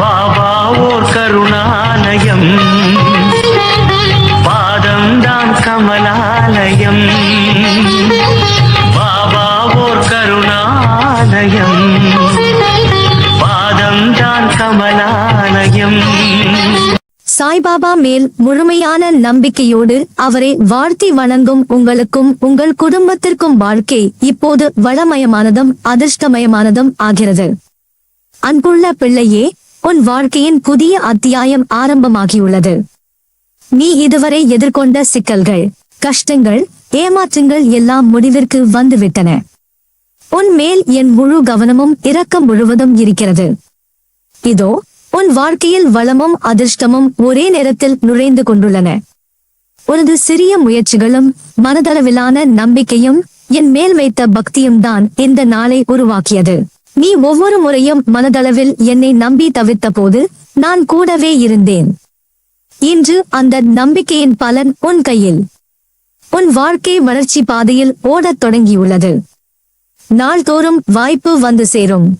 பாபா ஓர் கருணாலயம். பாதம்தான் கமலாலயம். பாபா ஓர் கருணாலயம். பாதம்தான் கமலாலயம். சாய்பாபா மேல் முழுமையான நம்பிக்கையோடு அவரை வாழ்த்தி வணங்கும் உங்களுக்கும் உங்கள் குடும்பத்திற்கும் வாழ்க்கை இப்போது வளமயமானதும் அதிர்ஷ்டமயமானதும் ஆகிறது. அன்புள்ள பிள்ளையே உன் வாழ்க்கையின் புதிய அத்தியாயம் ஆரம்பமாகியுள்ளது. நீ இதுவரை எதிர்கொண்ட சிக்கல்கள் கஷ்டங்கள் ஏமாற்றங்கள் எல்லாம் முடிவிற்கு வந்துவிட்டன. உன் மேல் என் முழு கவனமும் இரக்கம் முழுவதும் இருக்கிறது. இதோ உன் வாழ்க்கையில் வளமும் அதிர்ஷ்டமும் ஒரே நேரத்தில் நுழைந்து கொண்டுள்ளன. உனது சிறிய முயற்சிகளும் மனதளவிலான நம்பிக்கையும் என் மேல் வைத்த பக்தியும் தான் இந்த நாளை உருவாக்கியது. நீ ஒவ்வொரு முறையும் மனதளவில் என்னை நம்பி தவித்த போது நான் கூடவே இருந்தேன். இன்று அந்த நம்பிக்கையின் பலன் உன் கையில். உன் வாழ்க்கை வளர்ச்சி பாதையில் ஓடத் தொடங்கியுள்ளது. நாள்தோறும் வாய்ப்பு வந்து சேரும்.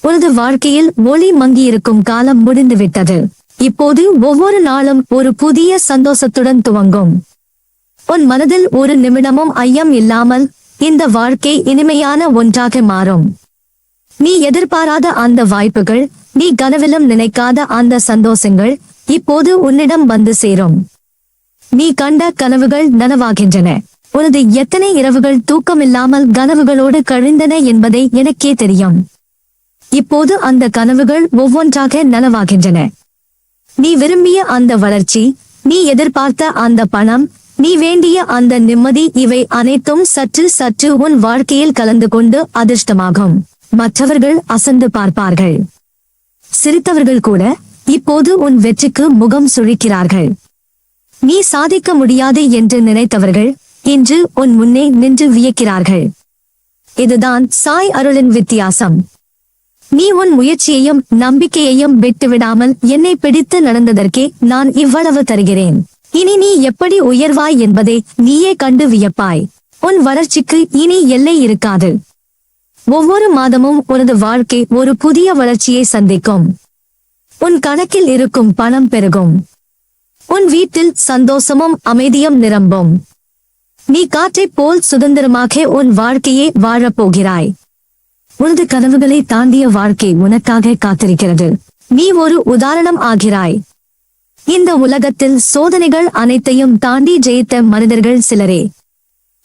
உனது வாழ்க்கையில் ஒளி மங்கியிருக்கும் காலம் முடிந்துவிட்டது. இப்போது ஒவ்வொரு நாளும் ஒரு புதிய சந்தோஷத்துடன் துவங்கும். உன் மனதில் ஒரு நிமிடமும் ஐயம் இல்லாமல் இந்த வாழ்க்கை இனிமையான ஒன்றாக மாறும். நீ எதிர்பாராத அந்த வாய்ப்புகள் நீ கனவிலும் நினைக்காத அந்த சந்தோஷங்கள் இப்போது உன்னிடம் வந்து சேரும். நீ கண்ட கனவுகள் நனவாகின்றன. உனது எத்தனை இரவுகள் தூக்கமில்லாமல் கனவுகளோடு கழிந்தன என்பதை எனக்கே தெரியும். இப்போது அந்த கனவுகள் ஒவ்வொன்றாக நனவாகின்றன. நீ விரும்பிய அந்த வளர்ச்சி நீ எதிர்பார்த்த அந்த பணம் நீ வேண்டிய அந்த நிம்மதி இவை அனைத்தும் சற்று சற்று உன் வாழ்க்கையில் கலந்து கொண்டு அதிர்ஷ்டமாகும். மற்றவர்கள் அசந்து பார்ப்பார்கள். சிரித்தவர்கள் கூட இப்போது உன் வெற்றிக்கு முகம் சுழிக்கிறார்கள். நீ சாதிக்க முடியாது என்று நினைத்தவர்கள் இன்று உன் முன்னே நின்று வியக்கிறார்கள். இதுதான் சாய் அருளின் வித்தியாசம். நீ உன் முயற்சியையும் நம்பிக்கையையும் விட்டுவிடாமல் என்னை பிடித்து நடந்ததற்கே நான் இவ்வளவு தருகிறேன். இனி நீ எப்படி உயர்வாய் என்பதை நீயே கண்டு வியப்பாய். உன் வளர்ச்சிக்கு இனி எல்லை இருக்காது. ஒவ்வொரு மாதமும் உனது வாழ்க்கை ஒரு புதிய வளர்ச்சியை சந்திக்கும். உன் கணக்கில் இருக்கும் பணம் பெருகும். உன் வீட்டில் சந்தோஷமும் அமைதியும் நிரம்பும். நீ காற்றைப் போல் சுதந்திரமாக உன் வாழ்க்கையை வாழப் போகிறாய். உனது கனவுகளை தாண்டிய வாழ்க்கை உனக்காக காத்திருக்கிறது. நீ ஒரு உதாரணம் ஆகிறாய். இந்த உலகத்தில் சோதனைகள் அனைத்தையும் தாண்டி ஜெயித்த மனிதர்கள் சிலரே.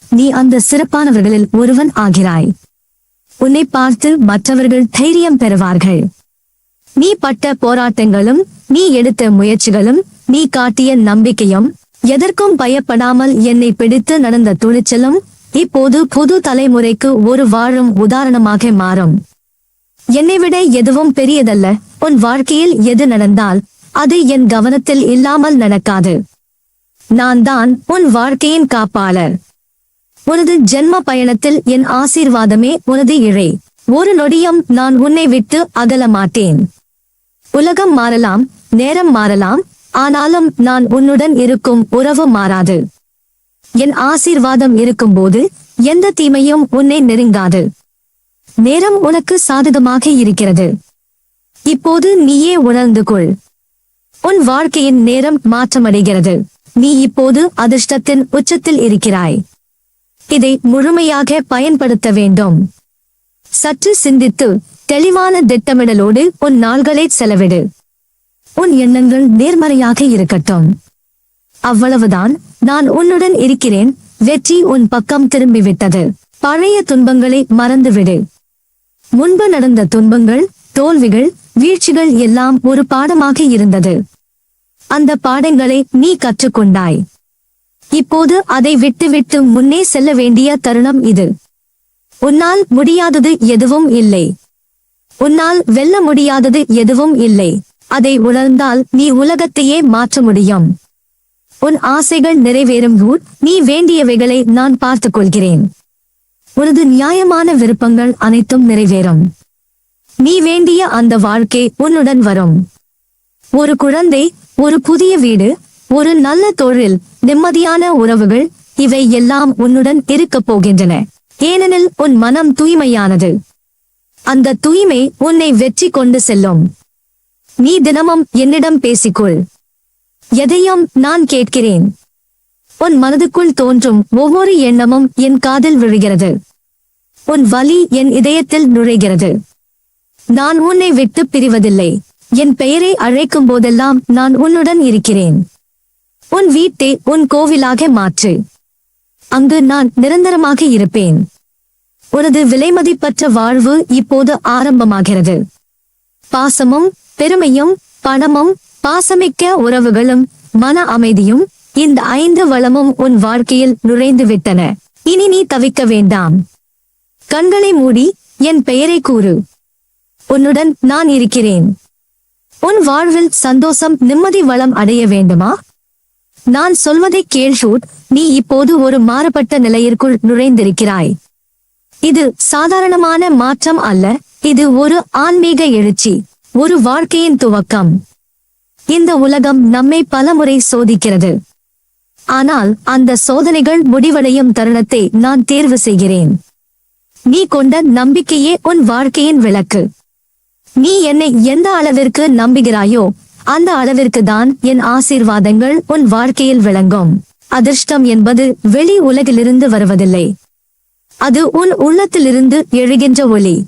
நீ அந்த சிறப்பானவர்களில் ஒருவன் ஆகிறாய். உன்னை பார்த்து மற்றவர்கள் தைரியம் பெறுவார்கள். நீ பட்ட போராட்டங்களும் நீ எடுத்த முயற்சிகளும் நீ காட்டிய நம்பிக்கையும் எதற்கும் பயப்படாமல் என்னை பிடித்து நடந்த துணிச்சலும் இப்போது புது தலைமுறைக்கு ஒரு வாழும் உதாரணமாக மாறும். என்னை விட எதுவும் பெரியதல்ல உன் வாழ்க்கையில் எது நடந்தால் அது என் கவனத்தில் இல்லாமல் நடக்காது. நான் தான் உன் வாழ்க்கையின் காப்பாளர். உனது ஜென்ம பயணத்தில் என் ஆசீர்வாதமே உனது இழை. ஒரு நொடியும் நான் உன்னை விட்டு அகல மாட்டேன் உலகம் மாறலாம் நேரம் மாறலாம் ஆனாலும் நான் உன்னுடன் இருக்கும் உறவு மாறாது. என் ஆசீர்வாதம் இருக்கும்போது எந்த தீமையும் உன்னை நெருங்காது. நேரம் உனக்கு சாதகமாக இருக்கிறது. இப்போது நீயே உணர்ந்து கொள். உன் வாழ்க்கையின் நேரம் மாற்றமடைகிறது. நீ இப்போது அதிர்ஷ்டத்தின் உச்சத்தில் இருக்கிறாய். இதை முழுமையாக பயன்படுத்த வேண்டும். சற்று சிந்தித்து தெளிவான திட்டமிடலோடு உன் நாள்களை செலவிடு. உன் எண்ணங்கள் நேர்மறையாக இருக்கட்டும். அவ்வளவுதான் நான் உன்னுடன் இருக்கிறேன் வெற்றி உன் பக்கம் திரும்பிவிட்டது. பழைய துன்பங்களை மறந்துவிடு. முன்பு நடந்த துன்பங்கள் தோல்விகள் வீழ்ச்சிகள் எல்லாம் ஒரு பாடமாக இருந்தது. அந்த பாடங்களை நீ கற்றுக்கொண்டாய். இப்போது அதை விட்டுவிட்டு முன்னே செல்ல வேண்டிய தருணம் இது. உன்னால் முடியாதது எதுவும் இல்லை. உன்னால் வெல்ல முடியாதது எதுவும் இல்லை. அதை உணர்ந்தால் நீ உலகத்தையே மாற்ற முடியும். உன் ஆசைகள் நிறைவேறும் ஊர் நீ வேண்டியவைகளை நான் பார்த்துக் கொள்கிறேன் உனது நியாயமான விருப்பங்கள் அனைத்தும் நிறைவேறும். நீ வேண்டிய அந்த வாழ்க்கை உன்னுடன் வரும். ஒரு குழந்தை ஒரு புதிய வீடு ஒரு நல்ல தொழில் நிம்மதியான உறவுகள் இவை எல்லாம் உன்னுடன் இருக்கப் போகின்றன. ஏனெனில் உன் மனம் தூய்மையானது. அந்த தூய்மை உன்னை வெற்றி கொண்டு செல்லும். நீ தினமும் என்னிடம் பேசிக்கொள். எதையும் நான் கேட்கிறேன். உன் மனதுக்குள் தோன்றும் ஒவ்வொரு எண்ணமும் என் காதில் விழுகிறது. உன் வலி என் இதயத்தில் நுழைகிறது. நான் உன்னை விட்டு பிரிவதில்லை. என் பெயரை அழைக்கும் போதெல்லாம் நான் உன்னுடன் இருக்கிறேன். உன் வீட்டை உன் கோவிலாக மாற்று. அங்கு நான் நிரந்தரமாக இருப்பேன். உனது விலைமதிப்பற்ற வாழ்வு இப்போது ஆரம்பமாகிறது. பாசமும் பெருமையும் பணமும் பாசமிக்க உறவுகளும் மன அமைதியும் இந்த ஐந்து வளமும் உன் வாழ்க்கையில் நுழைந்து விட்டன இனி நீ தவிக்க வேண்டாம். கண்களை மூடி என் பெயரை கூறு. உன்னுடன் நான் இருக்கிறேன். உன் வாழ்வில் சந்தோஷம் நிம்மதி வளம் அடைய வேண்டுமா? நான் சொல்வதை கேள் ஷூட். நீ இப்போது ஒரு மாறுபட்ட நிலையிற்குள் நுழைந்திருக்கிறாய். இது சாதாரணமான மாற்றம் அல்ல. இது ஒரு ஆன்மீக எழுச்சி. ஒரு வாழ்க்கையின் துவக்கம். இந்த உலகம் நம்மை பலமுறை சோதிக்கிறது. ஆனால் அந்த சோதனைகள் முடிவடையும் தருணத்தை நான் தேர்வு செய்கிறேன். நீ கொண்ட நம்பிக்கையே உன் வாழ்க்கையின் விளக்கு. நீ என்னை எந்த அளவிற்கு நம்புகிறாயோ அந்த அளவிற்கு தான் என் ஆசீர்வாதங்கள் உன் வாழ்க்கையில் விளங்கும். அதிர்ஷ்டம் என்பது வெளி உலகிலிருந்து வருவதில்லை. அது உன் உள்ளத்திலிருந்து எழுகின்ற ஒளி.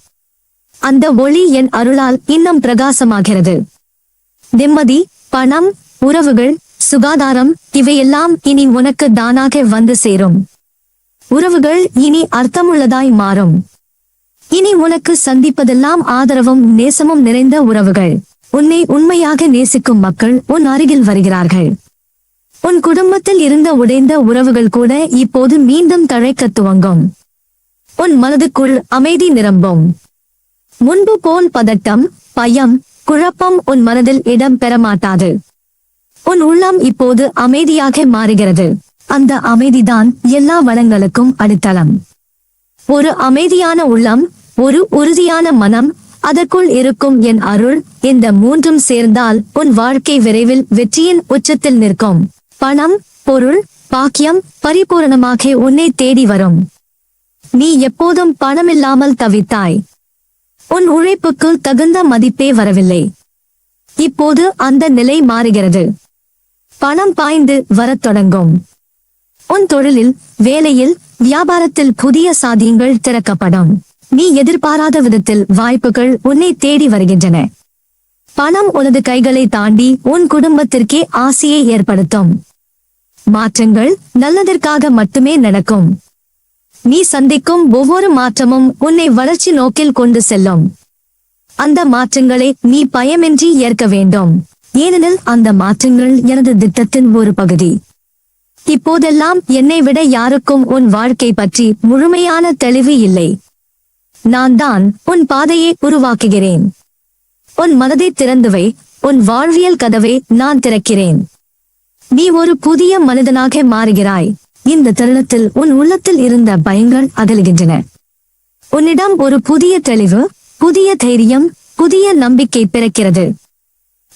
அந்த ஒளி என் அருளால் இன்னும் பிரகாசமாகிறது. நிம்மதி பணம் உறவுகள் சுகாதாரம் இவையெல்லாம் இனி உனக்கு தானாக வந்து சேரும். உறவுகள் இனி அர்த்தமுள்ளதாய் மாறும். இனி உனக்கு சந்திப்பதெல்லாம் ஆதரவும் நேசமும் நிறைந்த உறவுகள். உன்னை உண்மையாக நேசிக்கும் மக்கள் உன் அருகில் வருகிறார்கள். உன் குடும்பத்தில் இருந்த உடைந்த உறவுகள் கூட இப்போது மீண்டும் தழைக்கத் துவங்கும். உன் மனதுக்குள் அமைதி நிரம்பும். முன்பு போல் பதட்டம் பயம் குழப்பம் உன் மனதில் இடம் பெறமாட்டாது. உன் உள்ளம் இப்போது அமைதியாக மாறுகிறது. அந்த அமைதிதான் எல்லா வளங்களுக்கும் அடித்தளம். ஒரு அமைதியான உள்ளம் ஒரு உறுதியான மனம் அதற்குள் இருக்கும் என் அருள் இந்த மூன்றும் சேர்ந்தால் உன் வாழ்க்கை விரைவில் வெற்றியின் உச்சத்தில் நிற்கும். பணம் பொருள் பாக்கியம் பரிபூரணமாக உன்னை தேடி வரும். நீ எப்போதும் பணமில்லாமல் தவித்தாய். உன் உழைப்புக்கு தகுந்த மதிப்பே வரவில்லை. இப்போது அந்த நிலை மாறுகிறது. பணம் பாய்ந்து வரத் தொடங்கும். உன் தொழிலில் வேலையில் வியாபாரத்தில் புதிய சாதியங்கள் திறக்கப்படும். நீ எதிர்பாராத விதத்தில் வாய்ப்புகள் உன்னை தேடி வருகின்றன. பணம் உனது கைகளை தாண்டி உன் குடும்பத்திற்கே ஆசையை ஏற்படுத்தும். மாற்றங்கள் நல்லதற்காக மட்டுமே நடக்கும். நீ சந்திக்கும் ஒவ்வொரு மாற்றமும் உன்னை வளர்ச்சி நோக்கில் கொண்டு செல்லும். அந்த மாற்றங்களை நீ பயமின்றி ஏற்க வேண்டும். ஏனெனில் அந்த மாற்றங்கள் எனது திட்டத்தின் ஒரு பகுதி. இப்போதெல்லாம் என்னை விட யாருக்கும் உன் வாழ்க்கை பற்றி முழுமையான தெளிவு இல்லை. நான் தான் உன் பாதையை உருவாக்குகிறேன். உன் மனதை திறந்துவை உன் வாழ்வியல் கதவை நான் திறக்கிறேன். நீ ஒரு புதிய மனிதனாக மாறுகிறாய். இந்த தருணத்தில் உன் உள்ளத்தில் இருந்த பயங்கள் அகலுகின்றன. உன்னிடம் ஒரு புதிய தெளிவு புதிய தைரியம் புதிய நம்பிக்கை பிறக்கிறது.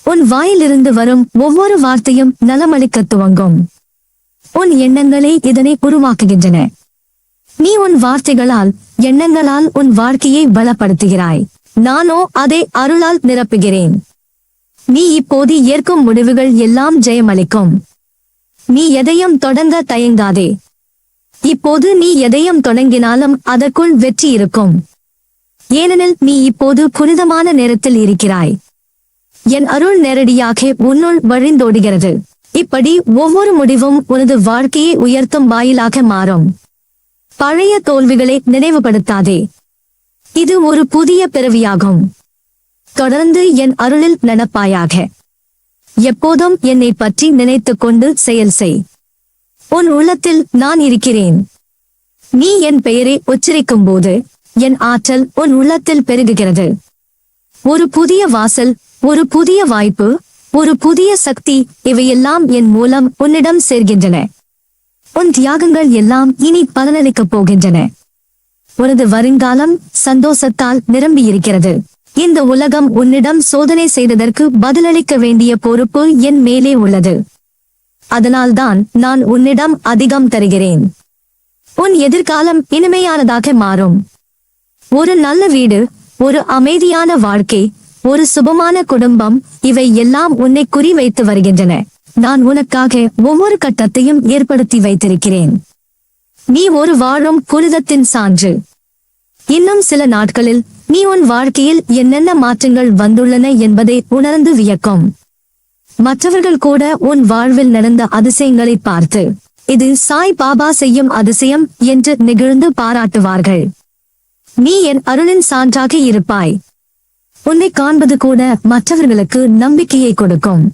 உன் வாயிலிருந்து வரும் ஒவ்வொரு வார்த்தையும் நலமளிக்க துவங்கும். உன் எண்ணங்களே இதனை உருவாக்குகின்றன. நீ உன் வார்த்தைகளால் எண்ணங்களால் உன் வாழ்க்கையை பலப்படுத்துகிறாய். நானோ அதை அருளால் நிரப்புகிறேன். நீ இப்போது ஏற்கும் முடிவுகள் எல்லாம் ஜெயமளிக்கும். நீ எதையும் தொடங்க தயங்காதே. இப்போது நீ எதையும் தொடங்கினாலும் அதற்குள் வெற்றி இருக்கும். ஏனெனில் நீ இப்போது புனிதமான நேரத்தில் இருக்கிறாய். என் அருள் நேரடியாக உன்னுள் வழிந்தோடுகிறது. இப்படி ஒவ்வொரு முடிவும் உனது வாழ்க்கையை உயர்த்தும் வாயிலாக மாறும். பழைய தோல்விகளை நினைவுபடுத்தாதே. இது ஒரு புதிய பிறவியாகும். தொடர்ந்து என் அருளில் நினப்பாயாக எப்போதும் என்னை பற்றி நினைத்துக் கொண்டு செயல் செய். உன் உள்ளத்தில் நான் இருக்கிறேன். நீ என் பெயரை உச்சரிக்கும் போது என் ஆற்றல் உன் உள்ளத்தில் பெருகுகிறது. ஒரு புதிய வாசல் ஒரு புதிய வாய்ப்பு ஒரு புதிய சக்தி இவையெல்லாம் என் மூலம் உன்னிடம் சேர்கின்றன. உன் தியாகங்கள் எல்லாம் இனி பலனளிக்கப் போகின்றன. உனது வருங்காலம் சந்தோஷத்தால் நிரம்பியிருக்கிறது. இந்த உலகம் உன்னிடம் சோதனை செய்ததற்கு பதிலளிக்க வேண்டிய பொறுப்பு என் மேலே உள்ளது. அதனால்தான் நான் உன்னிடம் அதிகம் தருகிறேன். உன் எதிர்காலம் இனிமையானதாக மாறும். ஒரு நல்ல வீடு ஒரு அமைதியான வாழ்க்கை ஒரு சுபமான குடும்பம் இவை எல்லாம் உன்னை குறிவைத்து வருகின்றன. நான் உனக்காக ஒவ்வொரு கட்டத்தையும் ஏற்படுத்தி வைத்திருக்கிறேன். நீ ஒரு வாழும் புனிதத்தின் சான்று. இன்னும் சில நாட்களில் நீ உன் வாழ்க்கையில் என்னென்ன மாற்றங்கள் வந்துள்ளன என்பதை உணர்ந்து வியக்கும். மற்றவர்கள் கூட உன் வாழ்வில் நடந்த அதிசயங்களை பார்த்து இது சாய் பாபா செய்யும் அதிசயம் என்று நெகிழ்ந்து பாராட்டுவார்கள். நீ என் அருளின் சான்றாக இருப்பாய். உன்னை காண்பது கூட மற்றவர்களுக்கு நம்பிக்கையை கொடுக்கும்.